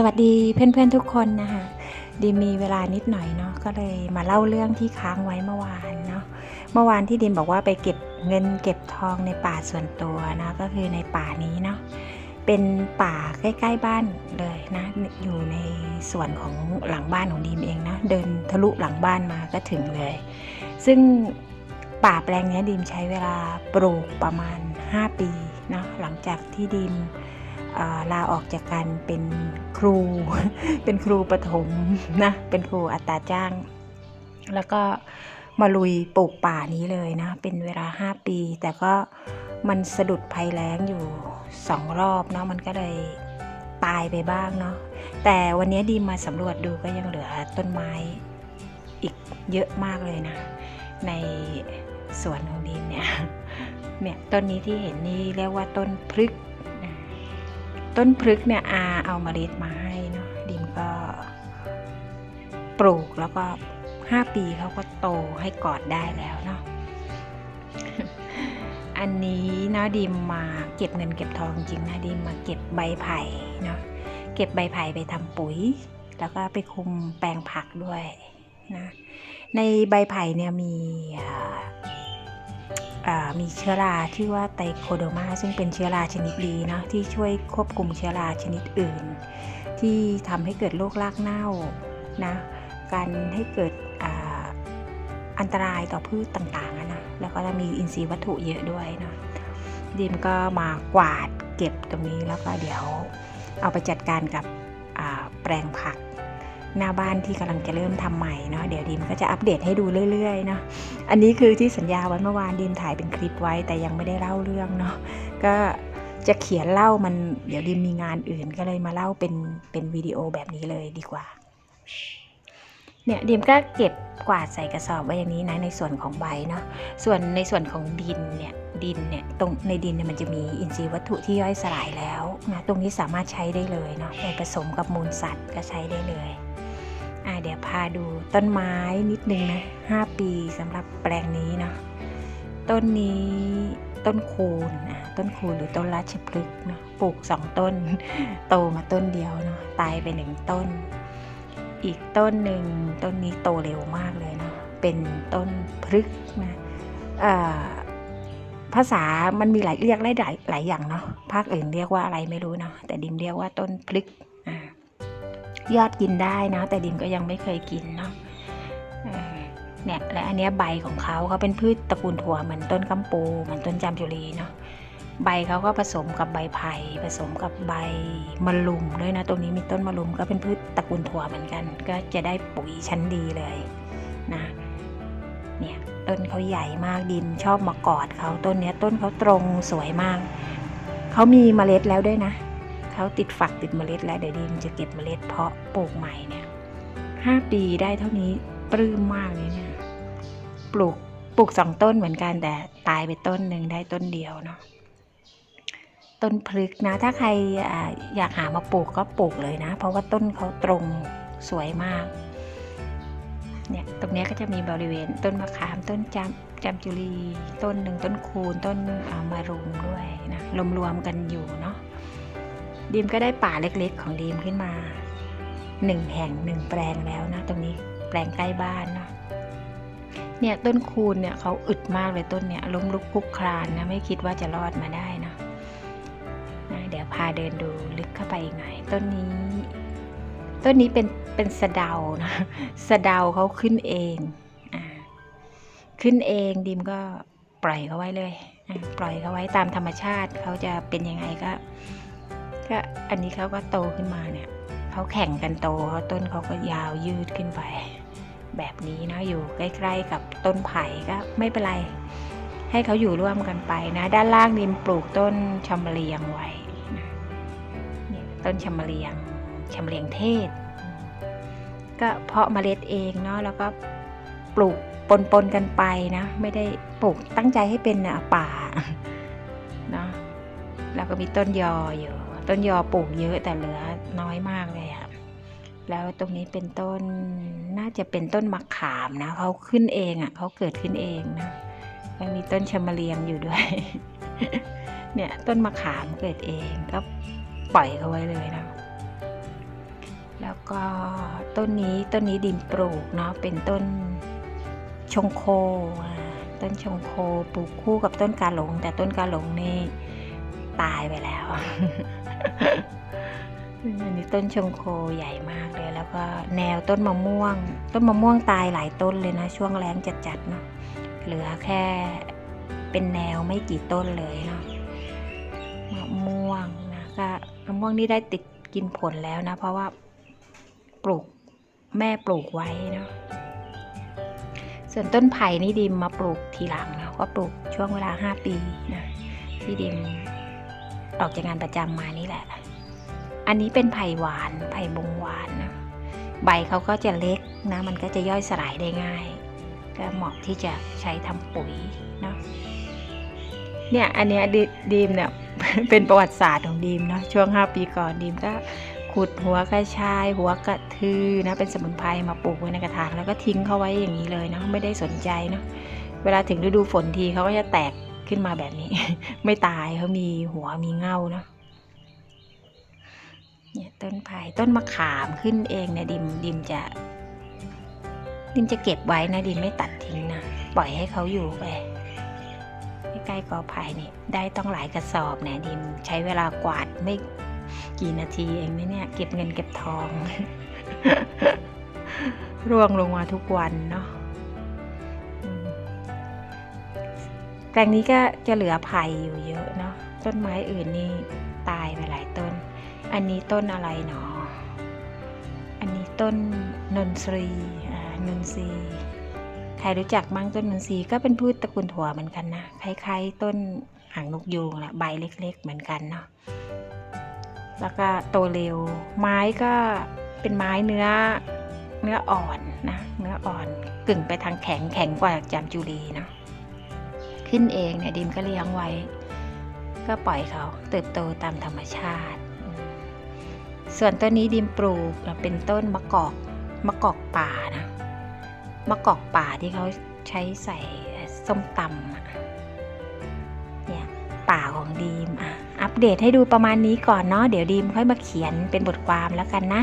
สวัสดีเพื่อนๆทุกคนนะคะดิมมีเวลานิดหน่อยเนาะก็เลยมาเล่าเรื่องที่ค้างไว้เมื่อวานเนาะเมื่อวานที่ดิมบอกว่าไปเก็บเงินเก็บทองในป่าส่วนตัวนะก็คือในป่านี้เนาะเป็นป่าใกล้ ๆบ้านเลยนะอยู่ในส่วนของหลังบ้านของดิมเองนะเดินทะลุหลังบ้านมาก็ถึงเลย ซึ่งป่าแปลงนี้ดิมใช้เวลาปลูกประมาณ 5 ปีเนาะหลังจากที่ดิม ลาออกจากการเป็นครู เป็นครูประถมนะ เป็นครูอัตราจ้าง แล้วก็มาลุยปลูกป่านี้เลยนะ เป็นเวลา 5 ปี แต่ก็มันสะดุดภัยแล้งอยู่สองรอบเนาะ มันก็เลยตายไปบ้างเนาะ แต่วันนี้ดีมาสำรวจดูก็ยังเหลือต้นไม้อีกเยอะมากเลยนะ ในสวนของดีมเนี่ย เนี่ยต้นนี้ที่เห็นนี่เรียกว่าต้นพฤกษ ต้นพฤกเนี่ยอาเอาเมล็ดมาให้เนาะดิมก็ปลูกแล้วก็ 5 ปีเขาก็โตให้กอดได้แล้วเนาะอันนี้เนาะดิมมาเก็บเงินเก็บทองจริงนะดิมมาเก็บใบไผ่เนาะเก็บใบไผ่ไปทำปุ๋ย แล้วก็ไปคุมแปลงผักด้วยนะในใบไผ่เนี่ยมี มีเชื้อราที่ว่าไตโคโดมาซึ่งเป็นเชื้อราชนิดดีเนาะที่ช่วยควบคุมเชื้อราชนิดอื่น ที่ทำให้เกิดโรครากเน่านะการให้เกิดอ,อันตรายต่อพืชต่างๆนะแล้วก็จะมีอินทรีย์วัตถุเยอะด้วยเนาะดิมก็มากวาดเก็บตรงนี้แล้วก็เดี๋ยวเอาไปจัดการกับแปลงผัก หน้าบ้านที่กำลังจะเริ่มทำใหม่เนาะเดี๋ยวดิมก็จะอัปเดตให้ดูเรื่อยๆเนาะอันนี้คือที่สัญญาไว้เมื่อวานดีมถ่ายเป็นคลิปไว้แต่ยังไม่ได้เล่าเรื่องเนาะก็จะเขียนเล่ามันเดี๋ยวดีมมีงานอื่นก็เลยมาเล่าเป็นเป็นวิดีโอแบบนี้เลยดีกว่าเนี่ยดีมก็เก็บกวาดใส่กระสอบไว้อย่างนี้นะในส่วนของใบเนาะส่วนในส่วนของดินเนี่ยดินเนี่ยตรงในดินเนี่ยมันจะมีอินทรีย์วัตถุที่ย่อยสลายแล้วนะตรงนี้สามารถใช้ได้เลยเนาะไปผสมกับมูลสัตว์ก็ใช้ได้เลย อะเดี๋ยวพาดูต้นไม้นิดนึงนะ5ปีสำหรับแปลงนี้เนาะต้นนี้ต้นคูนอะต้นคูนหรือต้นราชพฤกษ์เนาะปลูกสองต้น โตมาต้นเดียวเนาะตายไปหนึ่งต้น อีกต้นหนึ่งต้นนี้โตเร็วมากเลยเนาะเป็นต้นพฤกษ์นะภาษามันมีหลายเรียกหลายหลายอย่างเนาะภาคอื่นเรียกว่าอะไรไม่รู้เนาะแต่ดิมเรียกว่าต้นพฤกษ์ ยอดกินได้นะ แต่ดิมก็ยังไม่เคยกินเนาะเนี่ยและอันนี้ใบของเขาเขาเป็นพืชตระกูลถั่วเหมือนต้นกัมปูเหมือนต้นจามจุรีเนาะใบเขาก็ผสมกับใบไผ่ผสมกับใบมะลุมด้วยนะตรงนี้มีต้นมะลุมก็เป็นพืชตระกูลถั่วเหมือนกัน ก็จะได้ปุ๋ยชั้นดีเลยนะเนี่ยต้นเขาใหญ่มากดิมชอบมากอดเขาต้นเนี้ยต้นเขาตรงสวยมากเขามีเมล็ดแล้วด้วยนะ เขาติดฝักติดเมล็ด แล้วเดี๋ยวดีมจะเก็บเมล็ดเพาะปลูกใหม่เนี่ยห้าปีได้เท่านี้ปลื้มมากเลยเนี่ยปลูกปลูกสองต้นเหมือนกันแต่ตายไปต้นหนึ่งได้ต้นเดียวเนาะต้นพลึกนะ ถ้าใครออยากหามาปลูกก็ปลูกเลยนะ เพราะว่าต้นเขาตรงสวยมากเนี่ยตรงนี้ก็จะมีบริเวณต้นมะขามต้นจามจามจุรีต้นหนึ่งต้นคูนต้นมารุมด้วยนะรวมๆกันอยู่ ดีมก็ได้ป่าเล็กๆ ของดีมขึ้นมาหนึ่งแห่งหนึ่งแปลงแล้วนะ ตรงนี้แปลงใกล้บ้านนะเนี่ยต้นคูณเนี่ยเขาอึดมากเลยต้นเนี่ยล้มลุกคลุกคลานนะไม่คิดว่าจะรอดมาได้นะนะเดี๋ยวพาเดินดูลึกเข้าไปอีกหน่อยต้นนี้ ต้นนี้เป็นเป็นสะเดานะสะเดาเขาขึ้นเองอ่าขึ้นเองดิมก็ปล่อยเขาไว้เลย ปล่อยเขาไว้ตามธรรมชาติเขาจะเป็นยังไงก็ ก็อันนี้เขาก็โตขึ้นมาเนี่ยเขาแข่งกันโตเขาต้นเขาก็ยาวยืดขึ้นไป แบบนี้นะอยู่ใกล้ๆกับต้นไผ่ก็ไม่เป็นไร ให้เขาอยู่ร่วมกันไปนะ ด้านล่างดิมปลูกต้นชำเลียงไว้นะเนี่ยต้นชำเลียงชำเลียงเทศ ก็เพาะเมล็ดเองเนาะแล้วก็ปลูกปนๆกันไปนะ ไม่ได้ปลูกตั้งใจให้เป็นอะป่าเนาะแล้วก็มีต้นยออยู่ ต้นยอปลูกเยอะแต่เหลือน้อยมากเลยอะแล้วตรงนี้เป็นต้นน่าจะเป็นต้นมะขามนะเขาขึ้นเองอะ่ะเขาเกิดขึ้นเองนะแล้วมีต้นชะมะเรียงอยู่ด้วย เนี่ยต้นมะขามเกิดเองก็ปล่อยเขาไว้เลยนะ แล้วก็ต้นนี้ต้นนี้ดิมปลูกเนาะเป็นต้นชงโคต้นชงโคปลูกคู่กับต้นกาหลง แต่ต้นกาหลงนี่ ตายไปแล้ว อันนี้ต้นชงโคใหญ่มากเลย แล้วก็แนวต้นมะม่วง ต้นมะม่วงตายหลายต้นเลยนะ ช่วงแรงจัดๆเนาะ เหลือแค่เป็นแนวไม่กี่ต้นเลยเนาะ มะม่วงนะก็มะม่วงนี่ได้ติดกินผลแล้วนะ เพราะว่าปลูกแม่ปลูกไว้เนาะส่วนต้นไผ่นี่ดิมมาปลูกทีหลังเนาะก็ปลูกช่วงเวลาห้าปีนะที่ดิม ออกจากงานประจำมานี่แหละ อันนี้เป็นไผ่หวาน ไผ่บงหวาน ใบเขาก็จะเล็กนะ มันก็จะย่อยสลายได้ง่าย ก็เหมาะที่จะใช้ทำปุ๋ยเนาะ เนี่ย อันเนี้ยดดีมเนี่ยเป็นประวัติศาสตร์ของดีมเนาะ ช่วง 5 ปีก่อนดีมก็ขุดหัวกระชาย หัวกระทือนะ เป็นสมุนไพรมาปลูกไว้ในกระถางแล้วก็ทิ้งเขาไว้อย่างนี้เลยเนาะ ไม่ได้สนใจเนาะ เวลาถึงฤดูฝนทีเขาก็จะแตก ขึ้นมาแบบนี้ ไม่ตายเขามีหัวมีเงาเนาะเนี่ยต้นไผ่ต้นมะขามขึ้นเองเนี่ยดิมดิมจะดิมจะเก็บไว้นะดิมไม่ตัดทิ้งนะปล่อยให้เขาอยู่ไปใกล้ๆกอไผ่นี่ได้ต้องหลายกระสอบเนี่ยดิมใช้เวลากวาดไม่กี่นาทีเองนะเนี่ย เก็บเงินเก็บทอง ร่วงลงมาทุกวันเนาะ แปลงนี้ก็จะเหลือไผ่อยู่เยอะเนาะต้นไม้อื่นนี่ตายไปหลายต้น อันนี้ต้นอะไรหนอ อันนี้ต้นนนทรีอ่านนทรีใครรู้จักมั้งต้นนนทรีก็เป็นพืชตระกูลถั่วเหมือนกันนะคล้ายๆต้นหางนกยูงแหละใบเล็ก ๆ เหมือนกันเนาะแล้วก็โตเร็ว ไม้ก็เป็นไม้เนื้อเนื้ออ่อนนะ เนื้ออ่อนกึ่งไปทางแข็งแข็งกว่าจามจุรีเนาะ ขึ้นเองเนี่ยดิมก็เลี้ยงไว้ ก็ปล่อยเขาเติบโตตามธรรมชาติ ส่วนต้นนี้ดิมปลูกเป็นต้นมะกอกมะกอกป่านะมะกอกป่าที่เขาใช้ใส่ส้มตำเนี่ยป่าของดีมอะอัปเดตให้ดูประมาณนี้ก่อนเนาะเดี๋ยวดีมค่อยมาเขียนเป็นบทความแล้วกันนะ